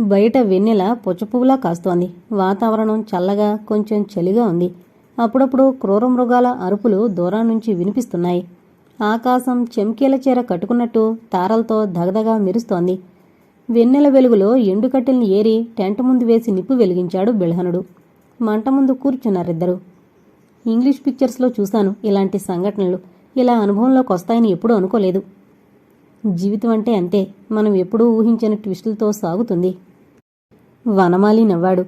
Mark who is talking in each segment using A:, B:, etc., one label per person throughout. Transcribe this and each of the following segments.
A: బయట వెన్నెల పుచ్చపువ్వులా కాస్తోంది. వాతావరణం చల్లగా కొంచెం చలిగా ఉంది. అప్పుడప్పుడు క్రూర మృగాల అరుపులు దూరం నుంచి వినిపిస్తున్నాయి. ఆకాశం చెంకీల చీర కట్టుకున్నట్టు తారలతో దగదగా మెరుస్తోంది. వెన్నెల వెలుగులో ఎండుకట్టెల్ని ఏరి టెంట్ ముందు వేసి నిప్పు వెలిగించాడు బిల్హనుడు మంట ముందు కూర్చున్నారిద్దరు. ఇంగ్లీష్ పిక్చర్స్లో చూశాను ఇలాంటి సంఘటనలు. ఇలా అనుభవంలోకి వస్తాయని ఎప్పుడూ అనుకోలేదు. జీవితం అంటే అంతే. మనం ఎప్పుడూ ఊహించని ట్విస్టులతో సాగుతుంది. వనమాలి నవ్వాడు.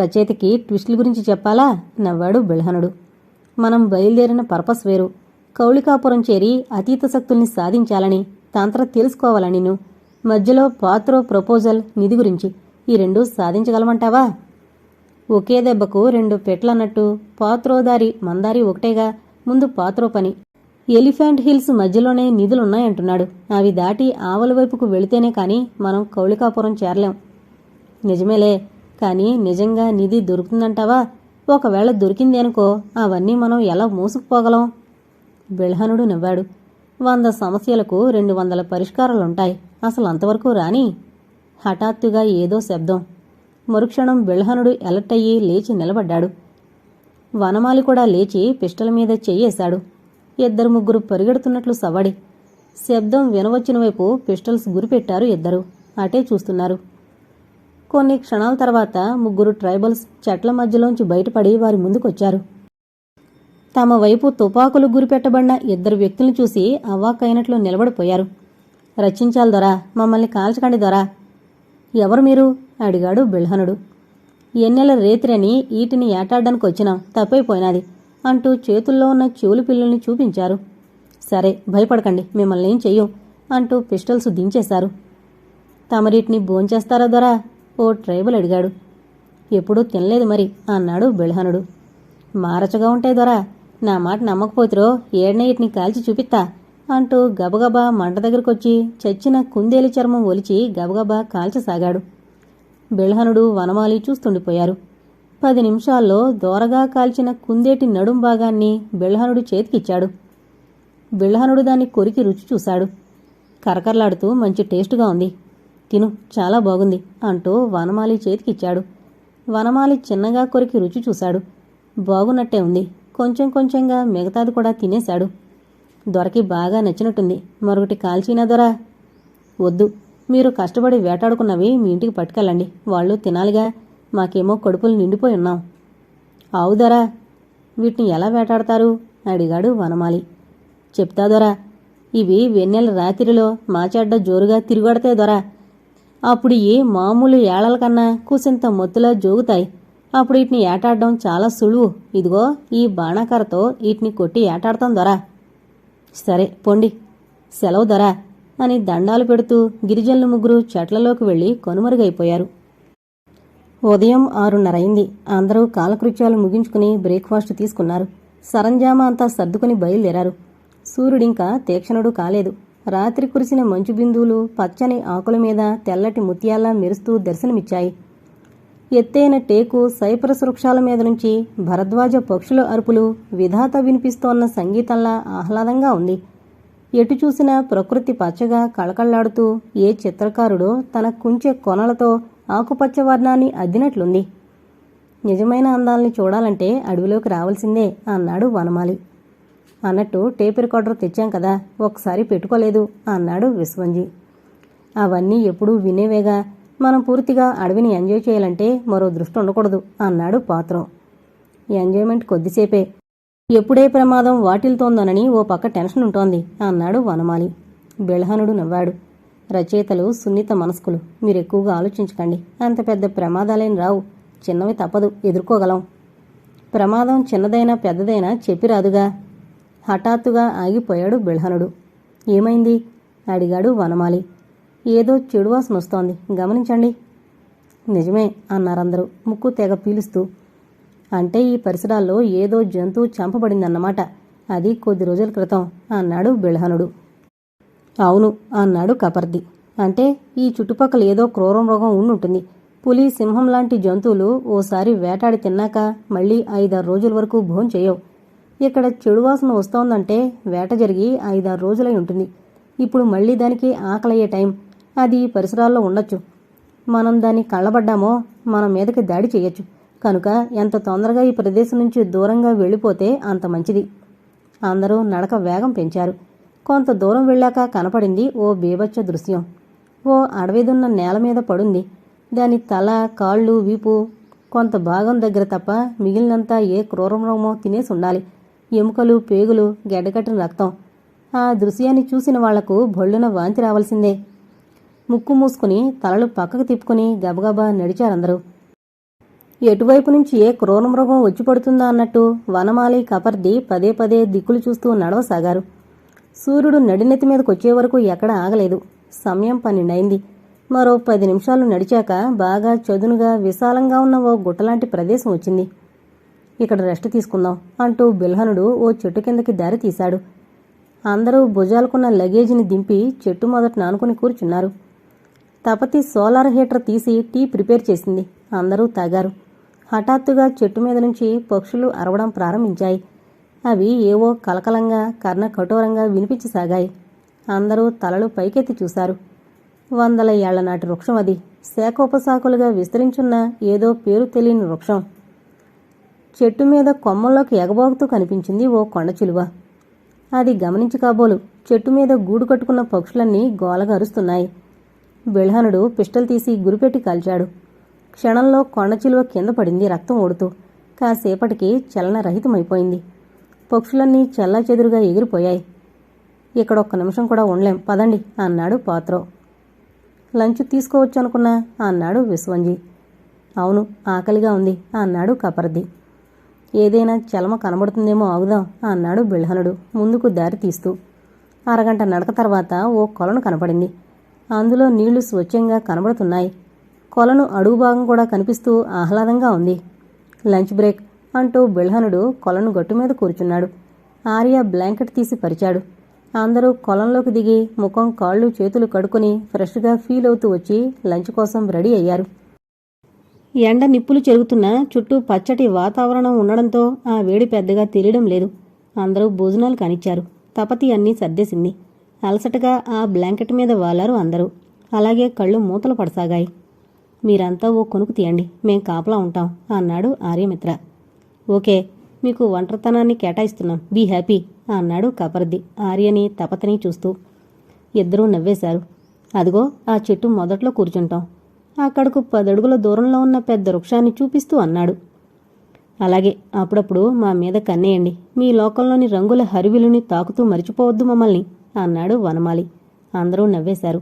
A: రచయితకి ట్విస్టుల గురించి చెప్పాలా? నవ్వాడు బిల్హనుడు మనం బయలుదేరిన పర్పస్ వేరు. కౌళికాపురం చేరి అతీత శక్తుల్ని సాధించాలని తంత్ర తెలుసుకోవాలని నువ్వు మధ్యలో పాత్రో ప్రపోజల్ నిధి గురించి. ఈ రెండు సాధించగలమంటావా? ఒకే దెబ్బకు రెండు పెట్లన్నట్టు. పాత్రోదారి మందారి ఒకటేగా. ముందు పాత్రో పని. ఎలిఫెంట్ హిల్స్ మధ్యలోనే నిధులున్నాయంటున్నాడు. అవి దాటి ఆవల వైపుకు వెళితేనే కానీ మనం కౌళికాపురం చేరలేం. నిజమేలే. కానీ నిజంగా నిధి దొరుకుతుందంటావా? ఒకవేళ దొరికింది అనుకో అవన్నీ మనం ఎలా మూసుకుపోగలం? బిల్హనుడు నవ్వాడు. వంద సమస్యలకు రెండు వందల పరిష్కారాలుంటాయి. అసలు అంతవరకు రాని? హఠాత్తుగా ఏదో శబ్దం. మరుక్షణం బిల్హనుడు ఎలర్ట్ అయ్యి లేచి నిలబడ్డాడు. వనమాలి కూడా లేచి పిస్టల్ మీద చెయ్యేశాడు ఇద్దరు ముగ్గురు పరిగెడుతున్నట్లు సవ్వడి. శబ్దం వినవచ్చిన వైపు పిస్టల్స్ గురిపెట్టారు ఇద్దరు. అటే చూస్తున్నారు. కొన్ని క్షణాల తర్వాత ముగ్గురు ట్రైబల్స్ చెట్ల మధ్యలోంచి బయటపడి వారి ముందుకొచ్చారు. తమ వైపు తుపాకులు గురిపెట్టబడిన ఇద్దరు వ్యక్తులను చూసి అవ్వాకైనట్లు నిలబడిపోయారు. రచించాలి దొరా మమ్మల్ని కాల్చకండి దొరా. ఎవరు మీరు? అడిగాడు బిల్హనుడు ఎన్నెల రేత్రని ఈటిని ఏటాడడానికి వచ్చినాం తప్పైపోయినది అంటూ చేతుల్లో ఉన్న చెవులు పిల్లల్ని చూపించారు. సరే భయపడకండి మిమ్మల్ని ఏం చెయ్యం అంటూ పిస్టల్స్ దించేశారు. తమరీటిని భోంచేస్తారా దొరా? ఓ ట్రైబల్ అడిగాడు. ఎప్పుడూ తినలేదు మరి అన్నాడు బిల్హనుడు మారచగా ఉంటాయి దొరా నా మాట నమ్మకపోతురో ఏడనే కాల్చి చూపిస్తా అంటూ గబగబా మంట దగ్గరకొచ్చి చచ్చిన కుందేలి చర్మం ఒలిచి గబగబా కాల్చసాగాడు. బిల్హనుడు వనమాలి చూస్తుండిపోయారు. పది నిమిషాల్లో దోరగా కాల్చిన కుందేటి నడుం భాగాన్ని బిల్హనుడు చేతికిచ్చాడు. బిల్హనుడు దాన్ని కొరికి రుచి చూశాడు. కరకరలాడుతూ మంచి టేస్టుగా ఉంది. తిను చాలా బాగుంది అంటూ వనమాలి చేతికిచ్చాడు. వనమాలి చిన్నగా కొరికి రుచి చూశాడు. బాగున్నట్టే ఉంది. కొంచెం కొంచెంగా మిగతాది కూడా తినేశాడు. దొరకి బాగా నచ్చినట్టుంది. మరొకటి కాల్చినా దొరా? వద్దు. మీరు కష్టపడి వేటాడుకున్నవి మీ ఇంటికి పట్టుకెళ్ళండి. వాళ్ళు తినాలిగా. మాకేమో కడుపులు నిండిపోయి ఉన్నాం. ఆవుదరా వీటిని ఎలా వేటాడతారు? అడిగాడు వనమాలి. చెప్తా దొరా. ఇవి వెన్నెల రాత్రిలో మాచాడ్డ జోరుగా తిరుగడతాయి దొరా. అప్పుడు ఈ మామూలు ఏళల కన్నా కూసింత మొత్తులా జోగుతాయి. అప్పుడు వీటిని ఏటాడడం చాలా సులువు. ఇదిగో ఈ బాణాకరతో వీటిని కొట్టి ఏటాడతాం దొరా. సరే పొండి. సెలవు దొరా అని దండాలు పెడుతూ గిరిజనులు ముగ్గురు చెట్లలోకి వెళ్ళి కనుమరుగైపోయారు. ఉదయం ఆరున్నరైంది అందరూ కాలకృత్యాలు ముగించుకుని బ్రేక్ఫాస్ట్ తీసుకున్నారు. సరంజామా అంతా సర్దుకుని బయలుదేరారు. సూర్యుడింకా తీక్షణుడు కాలేదు. రాత్రి కురిసిన మంచు బిందువులు పచ్చని ఆకుల మీద తెల్లటి ముత్యాల్లా మెరుస్తూ దర్శనమిచ్చాయి. ఎత్తైన టేకు సైప్రస్ వృక్షాల మీద నుంచి భరద్వాజ పక్షుల అరుపులు విధాత వినిపిస్తోన్న సంగీతంలా ఆహ్లాదంగా ఉంది. ఎటు చూసినా ప్రకృతి పచ్చగా కళకళ్ళాడుతూ ఏ చిత్రకారుడో తన కుంచె కొనలతో ఆకుపచ్చ వర్ణాన్ని అద్దినట్లుంది. నిజమైన అందాల్ని చూడాలంటే అడవిలోకి రావాల్సిందే అన్నాడు వనమాలి. అన్నట్టు టేప్ రికార్డర్ తెచ్చాం కదా ఒకసారి పెట్టుకోలేదు అన్నాడు విశ్వంజీ. అవన్నీ ఎప్పుడూ వినేవేగా మనం పూర్తిగా అడవిని ఎంజాయ్ చేయాలంటే మరో దృష్టి ఉండకూడదు అన్నాడు పాత్రం. ఎంజాయ్మెంట్ కొద్దిసేపే. ఎప్పుడే ప్రమాదం వాటిల్తోందనని ఓ పక్క టెన్షన్ ఉంటోంది అన్నాడు వనమాలి. బెళహనుడు నవ్వాడు. రచయితలు సున్నిత మనస్కులు మీరు ఎక్కువగా ఆలోచించకండి అంత పెద్ద ప్రమాదాలేం రావు చిన్నవి తప్పదు ఎదుర్కోగలం. ప్రమాదం చిన్నదైనా పెద్దదైనా చెప్పిరాదుగా హఠాత్తుగా ఆగిపోయాడు బిల్హనుడు. ఏమైంది? అడిగాడు వనమాలి. ఏదో చెడు వాసన వస్తోంది. గమనించండి. నిజమే అన్నారందరూ ముక్కు తెగ పీలుస్తూ. అంటే ఈ పరిసరాల్లో ఏదో జంతువు చంపబడిందన్నమాట. అది కొద్ది రోజుల క్రితం అన్నాడు బిల్హనుడు. అవును అన్నాడు కపర్ది. అంటే ఈ చుట్టుపక్కల ఏదో క్రూరం రోగం ఉండుంటుంది. పులి సింహం లాంటి జంతువులు ఓసారి వేటాడి తిన్నాక మళ్ళీ ఐదారు రోజుల వరకు భోం చేయవు ఇక్కడ చెడు వాసన వస్తోందంటే వేట జరిగి ఐదారు రోజులై ఉంటుంది. ఇప్పుడు మళ్ళీ దానికి ఆకలయ్యే టైం. అది పరిసరాల్లో ఉండొచ్చు. మనం దాన్ని కళ్ళబడ్డామో మన మీదకి దాడి చేయొచ్చు. కనుక ఎంత తొందరగా ఈ ప్రదేశం నుంచి దూరంగా వెళ్ళిపోతే అంత మంచిది. అందరూ నడక వేగం పెంచారు. కొంత దూరం వెళ్ళాక కనపడింది ఓ బీభత్స దృశ్యం. ఓ అడవిదున్న నేల మీద పడుంది. దాని తల కాళ్ళు వీపు కొంత భాగం దగ్గర తప్ప మిగిలినంతా ఏ క్రూరమృగమో తినేసి ఉండాలి. ఎముకలు పేగులు గెడ్డకట్టిన రక్తం. ఆ దృశ్యాన్ని చూసిన వాళ్ళకు భొళ్ళున వాంతి రావాల్సిందే. ముక్కు మూసుకుని తలలు పక్కకు తిప్పుకుని గబగబా నడిచారందరూ. ఎటువైపు నుంచి ఏ క్రూరమృగం వచ్చి పడుతుందా అన్నట్టు వనమాలి కపర్ది పదే పదే దిక్కులు చూస్తూ నడవసాగారు. సూర్యుడు నడినెత్తి మీదకొచ్చే వరకు ఎక్కడ ఆగలేదు. సమయం పన్నెండైంది. మరో పది నిమిషాలు నడిచాక బాగా చదునుగా విశాలంగా ఉన్న ఓ గుట్టలాంటి ప్రదేశం వచ్చింది. ఇక్కడ రెస్ట్ తీసుకుందాం అంటూ బిల్హనుడు ఓ చెట్టు కిందకి దారి తీశాడు. అందరూ భుజాలకున్న లగేజీని దింపి చెట్టు మొదట నానుకుని కూర్చున్నారు. తపతి సోలార్ హీటర్ తీసి టీ ప్రిపేర్ చేసింది. అందరూ తాగారు. హఠాత్తుగా చెట్టు మీద నుంచి పక్షులు అరవడం ప్రారంభించాయి. అవి ఏవో కలకలంగా కర్ణ కఠోరంగా వినిపించసాగాయి. అందరూ తలలు పైకెత్తి చూశారు. వందల ఏళ్ళ నాటి వృక్షం అది. శాఖోపశాఖలుగా విస్తరించున్న ఏదో పేరు తెలియని వృక్షం. చెట్టు మీద కొమ్మల్లోకి ఎగబోగుతూ కనిపించింది ఓ కొండ చిలువ. అది గమనించి కాబోలు చెట్టు మీద గూడు కట్టుకున్న పక్షులన్నీ గోలగా అరుస్తున్నాయి. బిల్హనుడు పిస్టల్ తీసి గురిపెట్టి కాల్చాడు. క్షణంలో కొండ చిలువ కింద పడింది రక్తం ఓడుతూ కాసేపటికి చలనరహితమైపోయింది పక్షులన్నీ చెల్లాచెదురుగా ఎగిరిపోయాయి. ఇక్కడ ఒక్క నిమిషం కూడా ఉండలేం పదండి అన్నాడు పాత్రో. లంచ్ తీసుకోవచ్చు అనుకున్నా అన్నాడు విశ్వంజీ. అవును ఆకలిగా ఉంది అన్నాడు కపర్ది. ఏదైనా చలమ కనబడుతుందేమో ఆగుదాం అన్నాడు బిల్హనుడు ముందుకు దారి తీస్తూ. అరగంట నడక తర్వాత ఓ కొలను కనపడింది. అందులో నీళ్ళు స్వచ్ఛంగా కనబడుతున్నాయి. కొలను అడుగు భాగం కూడా కనిపిస్తూ ఆహ్లాదంగా ఉంది. లంచ్ బ్రేక్ అంటూ బిల్హనుడు కొలను గట్టు మీద కూర్చున్నాడు. ఆర్య బ్లాంకెట్ తీసి పరిచాడు. అందరూ కొలంలోకి దిగి ముఖం కాళ్ళు చేతులు కడుకుని ఫ్రెష్గా ఫీల్ అవుతూ వచ్చి లంచ్ కోసం రెడీ అయ్యారు. ఎండ నిప్పులు చెరుగుతున్న చుట్టూ పచ్చటి వాతావరణం ఉండడంతో ఆ వేడి పెద్దగా తెలియడం లేదు. అందరూ భోజనాలు కానిచ్చారు. తపతి అన్నీ సర్దేసింది. అలసటగా ఆ బ్లాంకెట్ మీద వాలారు అందరూ. అలాగే కళ్ళు మూతలు పడసాగాయి. మీరంతా ఓ కొనుకు తీయండి. మేం కాపలా ఉంటాం అన్నాడు ఆర్యమిత్ర. ఓకే మీకు ఒంటరితనాన్ని కేటాయిస్తున్నాం. బీ హ్యాపీ అన్నాడు కపర్ది. ఆర్యని తపతని చూస్తూ. ఇద్దరూ నవ్వేశారు. అదిగో ఆ చెట్టు మొదట్లో కూర్చుంటాం. అక్కడకు పదడుగుల దూరంలో ఉన్న పెద్ద వృక్షాన్ని చూపిస్తూ అన్నాడు. అలాగే అప్పుడప్పుడు మా మీద కన్నేయండి. మీ లోకంలోని రంగుల హరివిలుని తాకుతూ మరిచిపోవద్దు మమ్మల్ని అన్నాడు వనమాలి. అందరూ నవ్వేశారు.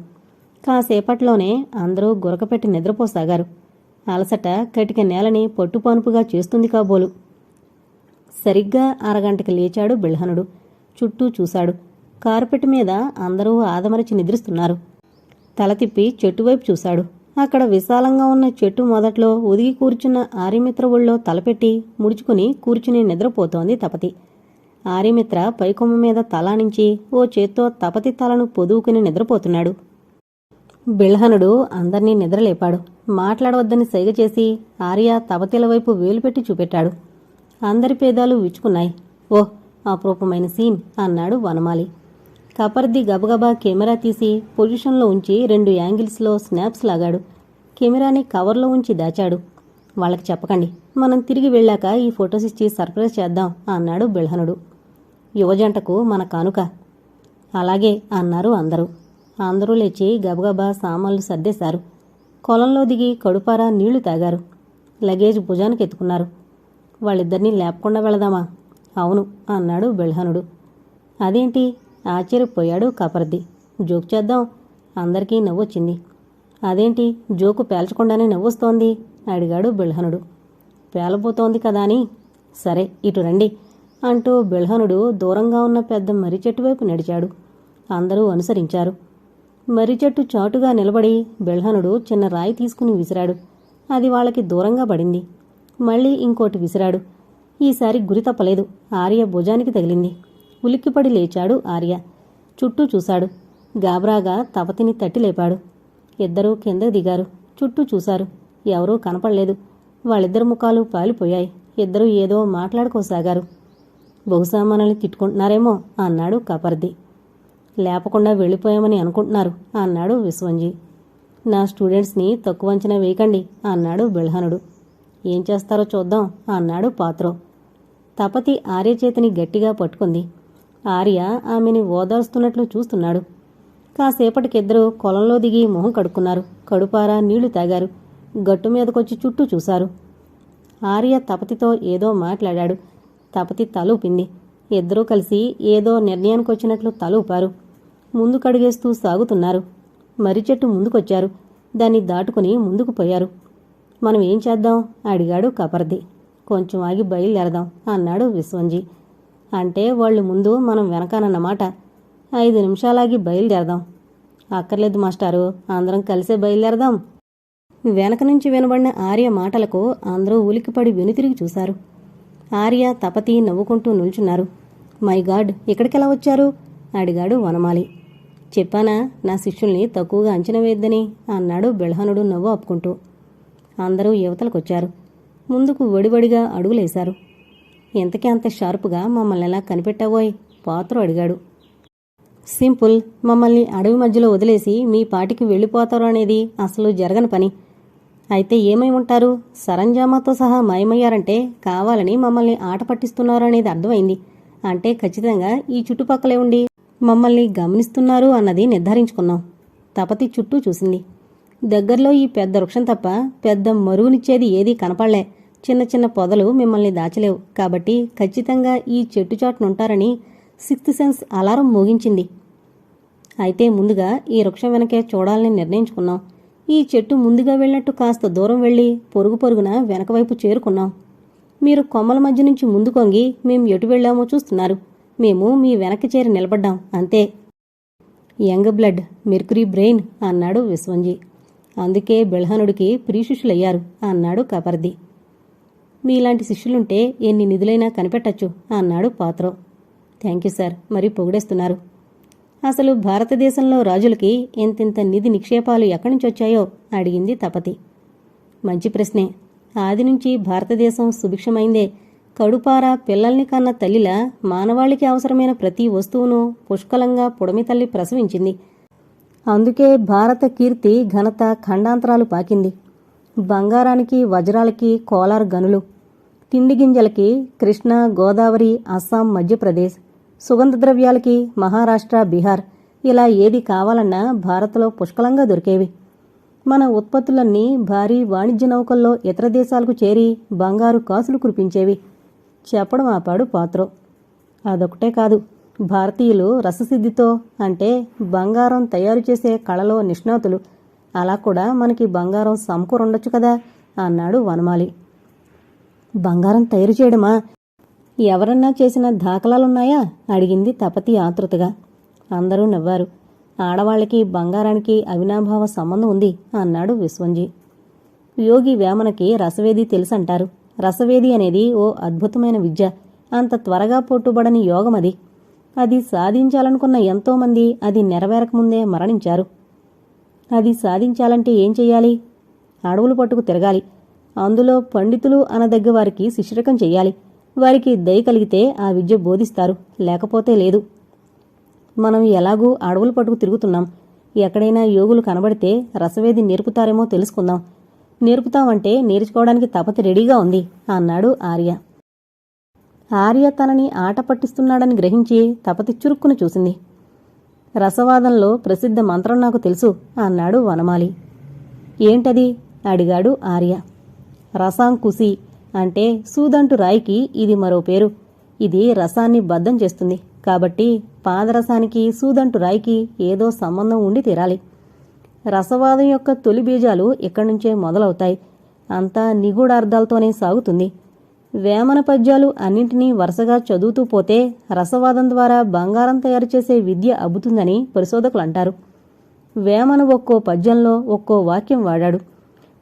A: కాసేపట్లోనే అందరూ గురకపెట్టి నిద్రపోసాగారు. అలసట కటిక నేలని పట్టుపానుపుగా చేస్తుంది కాబోలు. సరిగ్గా అరగంటకి లేచాడు బిల్హనుడు చుట్టూ చూశాడు. కార్పెట్ మీద అందరూ ఆదమరచి నిద్రిస్తున్నారు. తల తిప్పి చెట్టువైపు చూశాడు. అక్కడ విశాలంగా ఉన్న చెట్టు మొదట్లో ఒదిగి కూర్చున్న ఆర్యమిత్ర ఒళ్ళో తలపెట్టి ముడుచుకుని కూర్చుని నిద్రపోతోంది తపతి. ఆర్యమిత్ర పైకొమ్మ మీద తలానించి ఓ చేత్తో తపతి తలను పొదువుకుని నిద్రపోతున్నాడు. బిల్హనుడు అందర్నీ నిద్రలేపాడు. మాట్లాడవద్దని సైగ చేసి ఆర్య తపతిల వైపు వేలుపెట్టి చూపెట్టాడు. అందరి పేదాలు విచ్చుకున్నాయి. ఓహ్ అపరూపమైన సీన్ అన్నాడు వనమాలి. కపర్ది గబగబా కెమెరా తీసి పొజిషన్లో ఉంచి రెండు యాంగిల్స్లో స్నాప్స్ లాగాడు. కెమెరాని కవర్లో ఉంచి దాచాడు. వాళ్ళకి చెప్పకండి మనం తిరిగి వెళ్ళాక ఈ ఫొటోస్ ఇచ్చి సర్ప్రైజ్ చేద్దాం అన్నాడు బిల్హనుడు. యువజంటకు మన కానుక. అలాగే అన్నారు అందరూ. అందరూ లేచి గబగబా సామాన్లు సర్దేశారు. కొలంలో దిగి కడుపారా నీళ్ళు తాగారు. లగేజ్ భుజానికి ఎత్తుకున్నారు. వాళ్ళిద్దరినీ లేపకుండా వెళదామా? అవును అన్నాడు బిల్హనుడు. అదేంటి? ఆశ్చర్యపోయాడు కపర్ది. జోక్ చేద్దాం? అందరికీ నవ్వొచ్చింది. అదేంటి? జోకు పేల్చకుండానే నవ్వొస్తోంది? అడిగాడు బిల్హనుడు పేలబోతోంది కదా అని. సరే ఇటు రండి అంటూ బిల్హనుడు దూరంగా ఉన్న పెద్ద మర్రి చెట్టు వైపు నడిచాడు. అందరూ అనుసరించారు. మర్రి చెట్టు చాటుగా నిలబడి బిల్హనుడు చిన్న రాయి తీసుకుని విసిరాడు. అది వాళ్ళకి దూరంగా పడింది. మళ్ళీ ఇంకోటి విసిరాడు. ఈసారి గురి తప్పలేదు. ఆర్య భుజానికి తగిలింది. ఉలిక్కిపడి లేచాడు ఆర్య. చుట్టూ చూశాడు. గాబరాగా తపతిని తట్టి లేపాడు. ఇద్దరూ కిందకు దిగారు. చుట్టూ చూశారు. ఎవరూ కనపడలేదు. వాళ్ళిద్దరు ముఖాలు పాలిపోయాయి. ఇద్దరూ ఏదో మాట్లాడుకోసాగారు. బహుశా మనల్ని తిట్టుకుంటున్నారేమో అన్నాడు కపర్ది. లేపకుండా వెళ్ళిపోయామని అనుకుంటున్నారు అన్నాడు విశ్వంజీ. నా స్టూడెంట్స్ని తక్కువ అంచనా వేయకండి అన్నాడు బిల్హనుడు. ఏం చేస్తారో చూద్దాం అన్నాడు పాత్రో. తపతి ఆర్య చేతిని గట్టిగా పట్టుకుంది. ఆర్య ఆమెని ఓదార్స్తున్నట్లు చూస్తున్నాడు. కాసేపటికిద్దరూ కొలంలో దిగి మొహం కడుక్కున్నారు. కడుపారా నీళ్ళు తాగారు. గట్టు మీదకొచ్చి చుట్టూ చూశారు. ఆర్య తపతితో ఏదో మాట్లాడాడు. తపతి తలూపింది. ఇద్దరూ కలిసి ఏదో నిర్ణయానికి వచ్చినట్లు తలూపారు. ముందు కడుగేస్తూ సాగుతున్నారు. మర్రి చెట్టు ముందుకొచ్చారు. దాన్ని దాటుకుని ముందుకు పోయారు. మనం ఏం చేద్దాం? అడిగాడు కపర్ది. కొంచెం ఆగి బయలుదేరదాం అన్నాడు విశ్వంజీ. అంటే వాళ్ళు ముందు మనం వెనకానన్నమాట. ఐదు నిమిషాలాగి బయలుదేరదాం. అక్కర్లేదు మాస్టారు అందరం కలిసే బయలుదేరదాం. వెనక నుంచి వినబడిన ఆర్య మాటలకు అందరూ ఉలికిపడి వెనుతిరిగి చూశారు. ఆర్య తపతి నవ్వుకుంటూ నిల్చున్నారు. మై గాడ్ ఇక్కడికెలా వచ్చారు? అడిగాడు వనమాలి. చెప్పానా నా శిష్యుల్ని తక్కువగా అంచనా వేయద్దని అన్నాడు బెళహనుడు నవ్వు ఆపుకుంటూ. అందరూ యువతలకొచ్చారు. ముందుకు వడివడిగా అడుగులేశారు. ఎంతకీ అంత షార్పుగా మమ్మల్ని ఎలా కనిపెట్టావోయ్? పాత్ర అడిగాడు. సింపుల్. మమ్మల్ని అడవి మధ్యలో వదిలేసి మీ పాటికి వెళ్ళిపోతారు అనేది అసలు జరగని పని. అయితే ఏమై ఉంటారు సరంజామాతో సహా మాయమయ్యారంటే కావాలని మమ్మల్ని ఆట పట్టిస్తున్నారు అనేది అర్థమైంది. అంటే ఖచ్చితంగా ఈ చుట్టుపక్కలే ఉండి మమ్మల్ని గమనిస్తున్నారు అన్నది నిర్ధారించుకున్నాం. తపతి చుట్టూ చూసింది. దగ్గరలో ఈ పెద్ద వృక్షం తప్ప పెద్ద మరుగునిచ్చేది ఏదీ కనపడలే. చిన్న చిన్న పొదలు మిమ్మల్ని దాచలేవు. కాబట్టి ఖచ్చితంగా ఈ చెట్టు చాటునుంటారని సిక్స్త్ సెన్స్ అలారం మోగించింది. అయితే ముందుగా ఈ వృక్షం వెనకే చూడాలని నిర్ణయించుకున్నాం. ఈ చెట్టు ముందుగా వెళ్ళినట్టు కాస్త దూరం వెళ్ళి పొరుగు పొరుగున వెనక వైపు చేరుకున్నాం. మీరు కొమ్మల మధ్య నుంచి ముందు కొంగి మేము ఎటు వెళ్ళామో చూస్తున్నారు. మేము మీ వెనక్కి చేరి నిలబడ్డాం అంతే. యంగ్ బ్లడ్ మెర్కురీ బ్రెయిన్ అన్నాడు విశ్వంజీ. అందుకే బిల్హనుడికి ప్రీశిష్యులయ్యారు అన్నాడు కపర్ది. మీలాంటి శిష్యులుంటే ఎన్ని నిధులైనా కనిపెట్టచ్చు అన్నాడు పాత్రో. Thank you sir. మరి పొగిడేస్తున్నారు. అసలు భారతదేశంలో రాజులకి ఇంతింత నిధి నిక్షేపాలు ఎక్కడి నుంచి వచ్చాయో అడిగింది తపతి. మంచి ప్రశ్నే. ఆది నుంచి భారతదేశం సుభిక్షమైందే. కడుపార పిల్లల్ని కన్న తల్లిలా మానవాళికి అవసరమైన ప్రతి వస్తువును పుష్కలంగా పుడమి తల్లి ప్రసవించింది. అందుకే భారత కీర్తి ఘనత ఖండాంతరాలు పాకింది. బంగారానికి వజ్రాలకి కోలార్ గనులు. తిండి గింజలకి కృష్ణ గోదావరి అస్సాం మధ్యప్రదేశ్. సుగంధ ద్రవ్యాలకి మహారాష్ట్ర బీహార్ ఇలా ఏది కావాలన్నా భారత్లో పుష్కలంగా దొరికేవి. మన ఉత్పత్తులన్నీ భారీ వాణిజ్య నౌకల్లో ఇతర దేశాలకు చేరి బంగారు కాసులు కురిపించేవి. చెప్పడం ఆపాడు పాత్రో. అదొకటే కాదు భారతీయులు రససిద్ధితో అంటే బంగారం తయారు చేసే కళలో నిష్ణాతులు. అలా కూడా మనకి బంగారం సమకూరుండొచ్చు కదా అన్నాడు వనమాలి. బంగారం తయారు చేయడమా? ఎవరన్నా చేసిన దాఖలాలున్నాయా? అడిగింది తపతి ఆతృతగా. అందరూ నవ్వారు. ఆడవాళ్ళకి బంగారానికి అవినాభావ సంబంధం ఉంది అన్నాడు విశ్వంజీ. యోగి వేమనకి రసవేది తెలుసంటారు. రసవేది అనేది ఓ అద్భుతమైన విద్య. అంత త్వరగా పొట్టుబడని యోగమది అది. అది సాధించాలనుకున్న ఎంతోమంది అది నెరవేరకముందే మరణించారు. అది సాధించాలంటే ఏం చెయ్యాలి? అడవులు పట్టుకు తిరగాలి. అందులో పండితులు అనదగ్గ వారికి శిష్యరకం చెయ్యాలి. వారికి దయ కలిగితే ఆ విద్య బోధిస్తారు. లేకపోతే లేదు. మనం ఎలాగూ అడవులు పట్టుకు తిరుగుతున్నాం. ఎక్కడైనా యోగులు కనబడితే రసవేది నేర్పుతారేమో తెలుసుకుందాం. నేర్పుతామంటే నేర్చుకోవడానికి తపతి రెడీగా ఉంది అన్నాడు ఆర్య. ఆర్య తనని ఆట పట్టిస్తున్నాడని గ్రహించి తపతి చురుక్కును చూసింది. రసవాదంలో ప్రసిద్ధ మంత్రం నాకు తెలుసు అన్నాడు వనమాలి. ఏంటది? అడిగాడు ఆర్య. రసాంకుశి. అంటే సూదంటు రాయికి ఇది మరో పేరు. ఇది రసాన్ని బద్ధం చేస్తుంది. కాబట్టి పాదరసానికి సూదంటు రాయికి ఏదో సంబంధం ఉండి తీరాలి. రసవాదం యొక్క తొలి బీజాలు ఇక్కడి నుంచే మొదలవుతాయి. అంతా నిగూఢార్థాలతోనే సాగుతుంది. వేమన పద్యాలు అన్నింటినీ వరుసగా చదువుతూ పోతే రసవాదం ద్వారా బంగారం తయారు చేసే విద్య అబ్బుతుందని పరిశోధకులు అంటారు. వేమన ఒక్కో పద్యంలో ఒక్కో వాక్యం వాడాడు.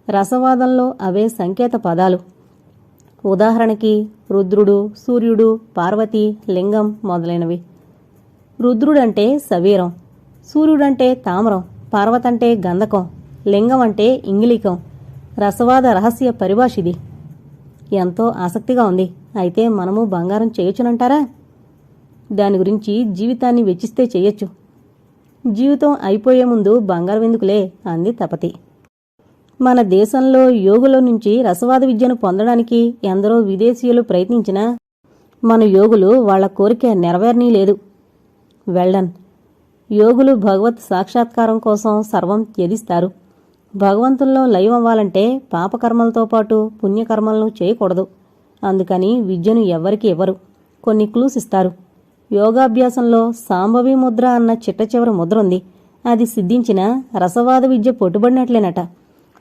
A: రసవాదంలో అవే సంకేత పదాలు. ఉదాహరణకి రుద్రుడు సూర్యుడు పార్వతి లింగం మొదలైనవి. రుద్రుడంటే సవీరం సూర్యుడంటే తామరం పార్వతంటే గంధకం లింగం అంటే ఇంగిలికం రసవాద రహస్య పరిభాషిది. ఎంతో ఆసక్తిగా ఉంది. అయితే మనము బంగారం చేయొచ్చునంటారా దాని గురించి జీవితాన్ని వెచ్చిస్తే చేయొచ్చు. జీవితం అయిపోయే ముందు బంగారం ఎందుకులే? అంది తపతి. మన దేశంలో యోగుల నుంచి రసవాద విద్యను పొందడానికి ఎందరో విదేశీయులు ప్రయత్నించినా మన యోగులు వాళ్ళ కోరిక నెరవేరనీ లేదు. వెళ్ళన్ యోగులు భగవత్ సాక్షాత్కారం కోసం సర్వం త్యజిస్తారు. భగవంతుల్లో లయం అవ్వాలంటే పాపకర్మలతో పాటు పుణ్యకర్మలను చేయకూడదు. అందుకని విద్యను ఎవ్వరికి ఇవ్వరు. కొన్ని క్లూస్ ఇస్తారు. యోగాభ్యాసంలో సాంభవి ముద్ర అన్న చిట్ట చివరి ముద్ర ఉంది. అది సిద్ధించిన రసవాద విద్య పొట్టుబడినట్లేనట.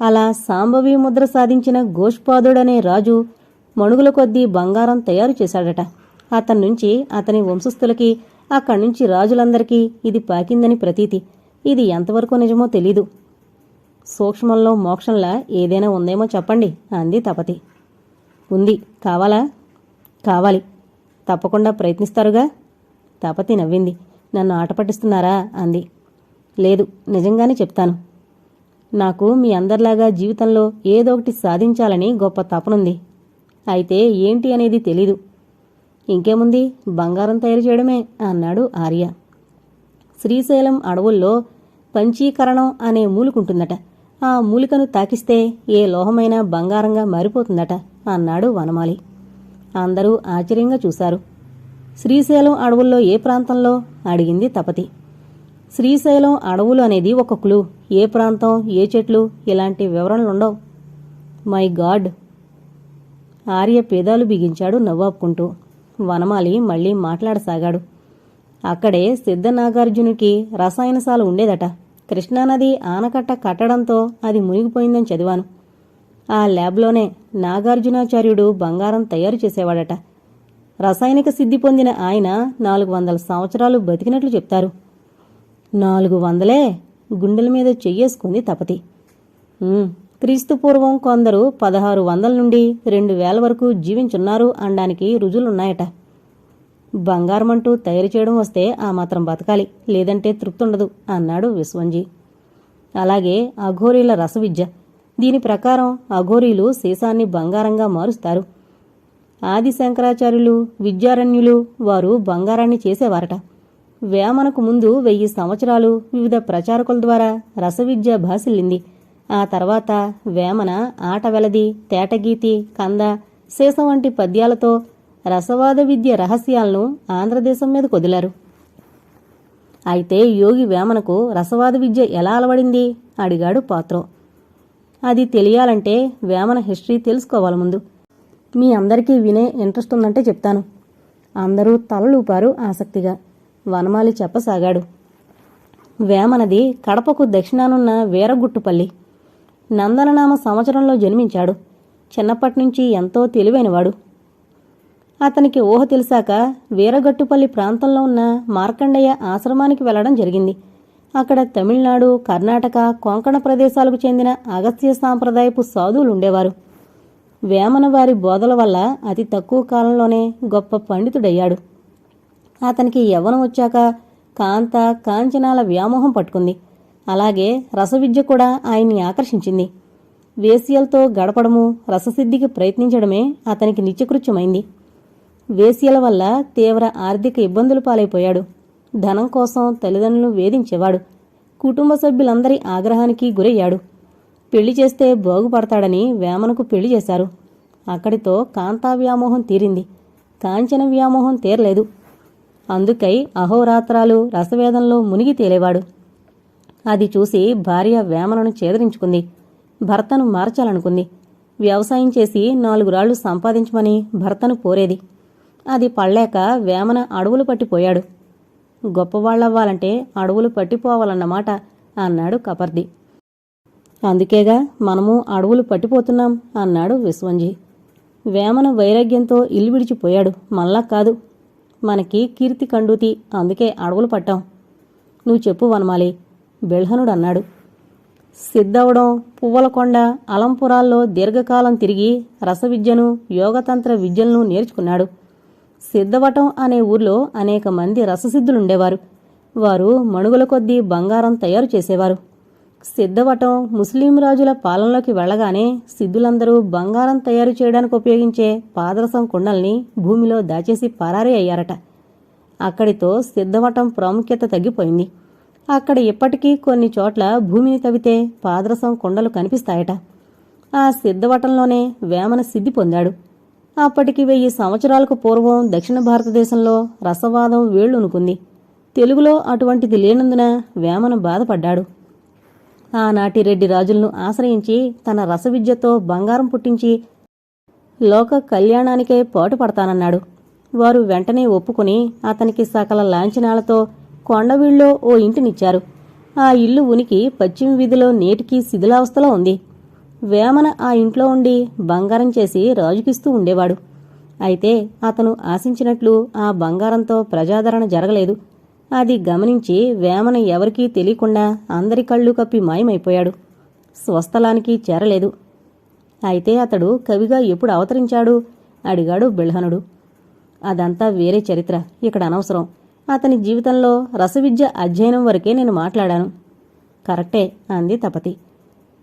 A: అలా సాంభవి ముద్ర సాధించిన ఘోష్పాదుడనే రాజు మణుగుల కొద్దీ బంగారం తయారు చేశాడట. అతని నుంచి అతని వంశస్థులకి అక్కడి నుంచి రాజులందరికీ ఇది పాకిందని ప్రతీతి. ఇది ఎంతవరకు నిజమో తెలీదు. సూక్ష్మంలో మోక్షంలా ఏదైనా ఉందేమో చెప్పండి అంది తపతి. ఉంది. కావాలా? కావాలి. తప్పకుండా ప్రయత్నిస్తారుగా? తపతి నవ్వింది. నన్ను ఆట పట్టిస్తున్నారా అంది. లేదు. నిజంగానే చెప్తాను. నాకు మీ అందరిలాగా జీవితంలో ఏదో ఒకటి సాధించాలని గొప్ప తపనుంది అయితే ఏంటి అనేది తెలీదు. ఇంకేముంది? బంగారం తయారు చేయడమే అన్నాడు ఆర్య. శ్రీశైలం అడవుల్లో పంచీకరణం అనే మూలికుంటుందట. ఆ మూలికను తాకిస్తే ఏ లోహమైనా బంగారంగా మారిపోతుందట అన్నాడు వనమాలి. అందరూ ఆశ్చర్యంగా చూశారు. శ్రీశైలం అడవుల్లో ఏ ప్రాంతంలో? అడిగింది తపతి. శ్రీశైలం అడవులు అనేది ఒక క్లూ. ఏ ప్రాంతం ఏ చెట్లు ఇలాంటి వివరణలుండవు. My god. ఆర్య పేదాలు బిగించాడు నవ్వాపుకుంటూ. వనమాలి మళ్ళీ మాట్లాడసాగాడు. అక్కడే సిద్ధనాగార్జునికి రసాయనశాల ఉండేదట. కృష్ణానది ఆనకట్ట కట్టడంతో అది మునిగిపోయిందని చదివాను. ఆ ల్యాబ్లోనే నాగార్జునాచార్యుడు బంగారం తయారు చేసేవాడట. రసాయనిక సిద్ధి పొందిన ఆయన నాలుగు వందల సంవత్సరాలు బతికినట్లు చెప్తారు. నాలుగు వందలే గుండెల మీద చెయ్యేసుకుంది తపతి. క్రీస్తుపూర్వం క్రీస్తు పూర్వం కొందరు పదహారు వందల నుండి రెండు వేల వరకు జీవించున్నారు అనడానికి రుజువులున్నాయట. బంగారమంటూ తయారు చేయడం వస్తే ఆ మాత్రం బతకాలి లేదంటే తృప్తుండదు అన్నాడు విశ్వంజీ. అలాగే అఘోరీల రసవిద్య. దీని ప్రకారం అఘోరీలు సీసాన్ని బంగారంగా మారుస్తారు. ఆది శంకరాచార్యులు విద్యారణ్యులు వారు బంగారాన్ని చేసేవారట. వేమనకు ముందు వెయ్యి సంవత్సరాలు వివిధ ప్రచారకుల ద్వారా రసవిద్య భాసిల్లింది. ఆ తర్వాత వేమన ఆటవెలది తేటగీతి కంద శేషం వంటి పద్యాలతో రసవాద విద్య రహస్యాలను ఆంధ్రదేశం మీద కొదిలారు. అయితే యోగి వేమనకు రసవాద విద్య ఎలా అలవడింది? అడిగాడు పాత్రో. అది తెలియాలంటే వేమన హిస్టరీ తెలుసుకోవాలి ముందు. మీ అందరికీ వినే ఇంట్రెస్ట్ ఉందంటే చెప్తాను. అందరూ తలలూపారు ఆసక్తిగా. వనమాలి చెప్పసాగాడు. వేమనది కడపకు దక్షిణానున్న వీరగుట్టుపల్లి. నందననామ సంవత్సరంలో జన్మించాడు. చిన్నప్పటి నుంచి ఎంతో తెలివైనవాడు. అతనికి ఊహ తెలిసాక వీరగట్టుపల్లి ప్రాంతంలో ఉన్న మార్కండయ్య ఆశ్రమానికి వెళ్ళడం జరిగింది. అక్కడ తమిళనాడు కర్ణాటక కొంకణ ప్రదేశాలకు చెందిన అగస్త్య సాంప్రదాయపు సాధువులు ఉండేవారు వేమన వారి బోధల వల్ల అతి తక్కువ కాలంలోనే గొప్ప పండితుడయ్యాడు. అతనికి యవ్వనం వచ్చాక కాంత కాంచనాల వ్యామోహం పట్టుకుంది. అలాగే రసవిద్య కూడా ఆయన్ని ఆకర్షించింది. వేసియలతో గడపడము రససిద్ధికి ప్రయత్నించడమే అతనికి నిత్యకృత్యమైంది. వేసియల వల్ల తీవ్ర ఆర్థిక ఇబ్బందులు పాలైపోయాడు. ధనం కోసం తల్లిదండ్రులు వేధించేవాడు. కుటుంబ సభ్యులందరి ఆగ్రహానికి గురయ్యాడు. పెళ్ళి చేస్తే బాగుపడతాడని వేమనకు పెళ్ళి చేశారు. అక్కడితో కాంతా వ్యామోహం తీరింది. కాంచన వ్యామోహం తీరలేదు. అందుకై అహోరాత్రాలు రసవేదంలో మునిగి తేలేవాడు. అది చూసి భార్య వేమనను చేదరించుకుంది. భర్తను మార్చాలనుకుంది. వ్యవసాయం చేసి నాలుగు రాళ్ళు సంపాదించమని భర్తను కోరేది. అది పడలేక వేమన అడవులు పట్టిపోయాడు. గొప్పవాళ్ళవ్వాలంటే అడవులు పట్టిపోవాలన్నమాట అన్నాడు కపర్ది. అందుకేగా మనము అడవులు పట్టిపోతున్నాం అన్నాడు విశ్వంజీ. వేమన వైరాగ్యంతో ఇల్లు విడిచిపోయాడు. మళ్ళా కాదు. మనకి కీర్తి కండూతి అందుకే అడవులు పట్టాం నువ్వు చెప్పు వనమాలి బెల్హనుడు అన్నాడు సిద్ధవడం పువ్వలకొండ అలంపురాల్లో దీర్ఘకాలం తిరిగి రసవిద్యను యోగతంత్ర విద్యలను నేర్చుకున్నాడు. సిద్ధవటం అనే ఊర్లో అనేక మంది రససిద్ధులుండేవారు. వారు మణుగుల కొద్దీ బంగారం తయారు చేసేవారు. సిద్ధవటం ముస్లిం రాజుల పాలనలోకి వెళ్ళగానే సిద్ధులందరూ బంగారం తయారు చేయడానికి ఉపయోగించే పాదరసం కుండల్ని భూమిలో దాచేసి పరారీ అయ్యారట. అక్కడితో సిద్ధవటం ప్రాముఖ్యత తగ్గిపోయింది. అక్కడ ఇప్పటికీ కొన్ని చోట్ల భూమిని తవ్వితే పాదరసం కుండలు కనిపిస్తాయట. ఆ సిద్ధవటంలోనే వేమన సిద్ధి పొందాడు. అప్పటికి వెయ్యి సంవత్సరాలకు పూర్వం దక్షిణ భారతదేశంలో రసవాదం వేళ్ళునుకుంది తెలుగులో అటువంటిది లేనందున వేమన బాధపడ్డాడు. ఆనాటి రెడ్డి రాజులను ఆశ్రయించి తన రసవిద్యతో బంగారం పుట్టించి లోక కళ్యాణానికే పోటు పడతానన్నాడు వారు వెంటనే ఒప్పుకుని అతనికి సకల లాంఛనాలతో కొండవీళ్ళలో ఓ ఇంటినిచ్చారు. ఆ ఇల్లు ఉనికి పశ్చిమ వీధిలో నేటికి శిథిలావస్థలో ఉంది. వేమన ఆ ఇంట్లో ఉండి బంగారం చేసి రాజుకిస్తూ ఉండేవాడు. అయితే అతను ఆశించినట్లు ఆ బంగారంతో ప్రజాదరణ జరగలేదు. అది గమనించి వేమన ఎవరికీ తెలియకుండా అందరి కళ్ళు కప్పి మాయమైపోయాడు. స్వస్థలానికి చేరలేదు. అయితే అతడు కవిగా ఎప్పుడు అవతరించాడు? అడిగాడు బిల్హనుడు అదంతా వేరే చరిత్ర. ఇక్కడ అనవసరం. అతని జీవితంలో రసవిద్య అధ్యయనం వరకే నేను మాట్లాడాను. కరెక్టే అంది తపతి.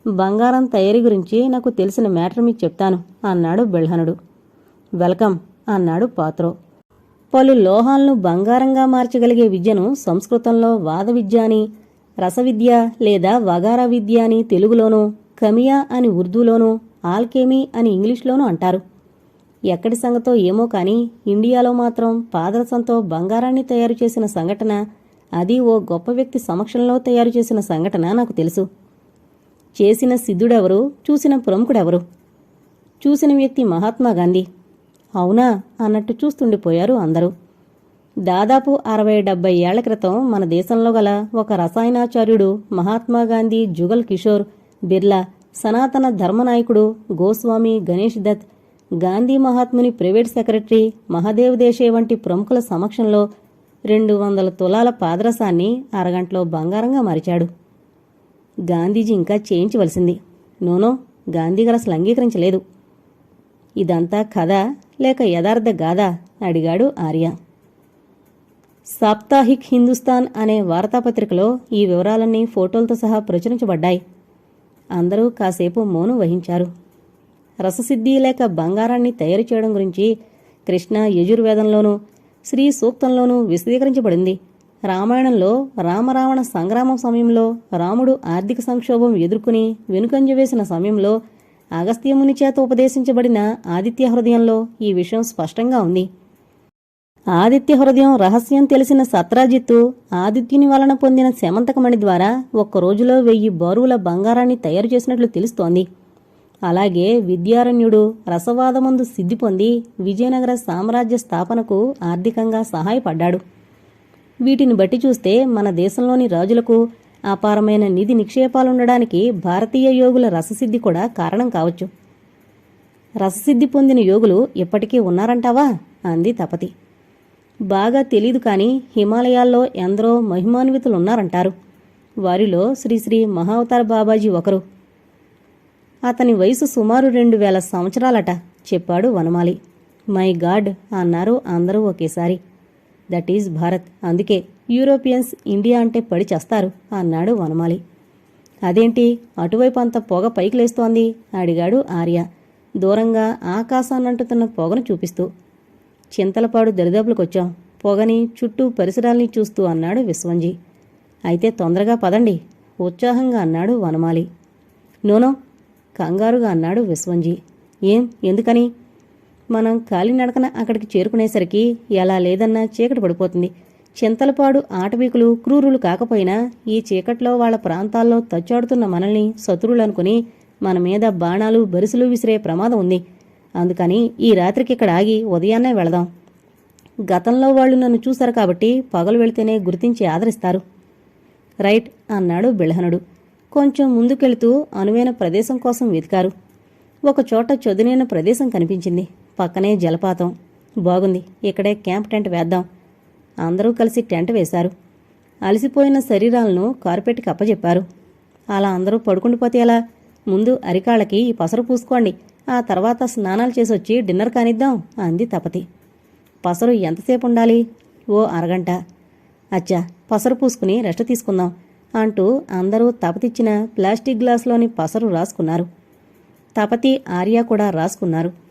A: బంగారం తయారీ గురించి నాకు తెలిసిన మ్యాటర్ మీకు చెప్తాను అన్నాడు బిల్హనుడు వెల్కమ్ అన్నాడు పాత్రో. పలు లోహాలను బంగారంగా మార్చగలిగే విద్యను సంస్కృతంలో వాద విద్య అని రసవిద్య లేదా వగారా విద్య అని తెలుగులోనూ కమియా అని ఉర్దూలోనూ ఆల్కెమీ అని ఇంగ్లీష్లోనూ అంటారు. ఎక్కడి సంగతో ఏమో కానీ ఇండియాలో మాత్రం పాదరసంతో బంగారాన్ని తయారు చేసిన సంఘటన అది ఓ గొప్ప వ్యక్తి సమక్షంలో తయారు చేసిన సంఘటన నాకు తెలుసు. చేసిన సిద్ధుడెవరు? చూసిన ప్రముఖుడెవరు? చూసిన వ్యక్తి మహాత్మా గాంధీ. అవునా అన్నట్టు చూస్తుండిపోయారు అందరూ. దాదాపు అరవై డెబ్బై ఏళ్ళ క్రితం మన దేశంలో గల ఒక రసాయనాచార్యుడు మహాత్మా గాంధీ జుగల్ కిషోర్ బిర్లా సనాతన ధర్మనాయకుడు గోస్వామి గణేష్ దత్ గాంధీ మహాత్ముని ప్రైవేట్ సెక్రటరీ మహదేవ్ దేశే వంటి ప్రముఖుల సమక్షంలో రెండు వందల తులాల పాదరసాన్ని అరగంటలో బంగారంగా మరిచాడు. గాంధీజీ ఇంకా చేయించవలసింది. నోనో గాంధీ గారు అసలు అంగీకరించలేదు. ఇదంతా కథ లేక యథార్థ గాథ? అడిగాడు ఆర్య. సాప్తాహిక్ హిందుస్థాన్ అనే వార్తాపత్రికలో ఈ వివరాలన్నీ ఫోటోలతో సహా ప్రచురించబడ్డాయి. అందరూ కాసేపు మౌనం వహించారు. రససిద్ధి లేక బంగారాన్ని తయారు చేయడం గురించి కృష్ణ యజుర్వేదంలోనూ శ్రీ సూక్తంలోనూ విశదీకరించబడింది. రామాయణంలో రామరావణ సంగ్రామం సమయంలో రాముడు ఆర్థిక సంక్షోభం ఎదుర్కొని వెనుకంజ వేసిన సమయంలో అగస్త్యముని చేత ఉపదేశించబడిన ఆదిత్య హృదయంలో ఈ విషయం స్పష్టంగా ఉంది. ఆదిత్య హృదయం రహస్యం తెలిసిన సత్రాజిత్తు ఆదిత్యుని వలన పొందిన శమంతకమణి ద్వారా ఒక్క రోజులో వెయ్యి బారువుల బంగారాన్ని తయారు చేసినట్లు తెలుస్తోంది. అలాగే విద్యారణ్యుడు రసవాదమందు సిద్ధి పొంది విజయనగర సామ్రాజ్య స్థాపనకు ఆర్థికంగా సహాయపడ్డాడు. వీటిని బట్టి చూస్తే మన దేశంలోని రాజులకు అపారమైన నిధి నిక్షేపాలుండడానికి భారతీయ యోగుల రససిద్ధి కూడా కారణం కావచ్చు. రససిద్ధి పొందిన యోగులు ఇప్పటికీ ఉన్నారంటావా? అంది తపతి. బాగా తెలీదు కానీ హిమాలయాల్లో ఎందరో మహిమాన్వితులున్నారంటారు. వారిలో శ్రీశ్రీ మహావతార మహావతార్ బాబాజీ ఒకరు. అతని వయసు సుమారు రెండు వేల సంవత్సరాలట చెప్పాడు వనమాలి. మై గాడ్ అన్నారు అందరూ ఒకేసారి. దట్ ఈజ్ భారత్ అందుకే. యూరోపియన్స్ ఇండియా అంటే పడి చేస్తారు అన్నాడు వనమాలి. అదేంటి? అటువైపు అంత పొగ పైకి లేస్తోంది అడిగాడు ఆర్య. దూరంగా ఆకాశాన్నంటుతున్న పొగను చూపిస్తూ. చింతలపాడు దరిదాపులకొచ్చాం పొగని చుట్టూ పరిసరాల్ని చూస్తూ అన్నాడు విశ్వంజీ. అయితే తొందరగా పదండి ఉత్సాహంగా అన్నాడు వనమాలి. నూనో కంగారుగా అన్నాడు విశ్వంజీ. ఏం? ఎందుకని? మనం కాలినడకన అక్కడికి చేరుకునేసరికి ఎలా లేదన్నా చీకటి పడిపోతుంది. చింతలపాడు ఆటవీకులు క్రూరులు కాకపోయినా ఈ చీకట్లో వాళ్ళ ప్రాంతాల్లో తచ్చాడుతున్న మనల్ని శత్రువులనుకుని మన మీద బాణాలు బరిసెలు విసిరే ప్రమాదం ఉంది. అందుకని ఈ రాత్రికి ఇక్కడ ఆగి ఉదయాన్నే వెళదాం. గతంలో వాళ్ళు నన్ను చూశారు కాబట్టి పగలు వెళితేనే గుర్తించి ఆదరిస్తారు. రైట్ అన్నాడు బిళహనుడు. కొంచెం ముందుకెళుతూ అనువైన ప్రదేశం కోసం వెతికారు. ఒకచోట చదునైన ప్రదేశం కనిపించింది. పక్కనే జలపాతం. బాగుంది. ఇక్కడే క్యాంప్ టెంట్ వేద్దాం. అందరూ కలిసి టెంట్ వేశారు. అలసిపోయిన శరీరాలను కార్పెట్కి అప్పజెప్పారు. అలా అందరూ పడుకుండిపోతే ఎలా? ముందు అరికాళ్ళకి ఈ పసరు పూసుకోండి. ఆ తర్వాత స్నానాలు చేసి వచ్చి డిన్నర్ కానిద్దాం అంది తపతి. పసరు ఎంతసేపు ఉండాలి? ఓ అరగంట. అచ్చా పసరు పూసుకుని రెస్ట్ తీసుకుందాం అంటూ అందరూ తపతిచ్చిన ప్లాస్టిక్ గ్లాసులోని పసరు రాసుకున్నారు. తపతి ఆర్య కూడా రాసుకున్నారు.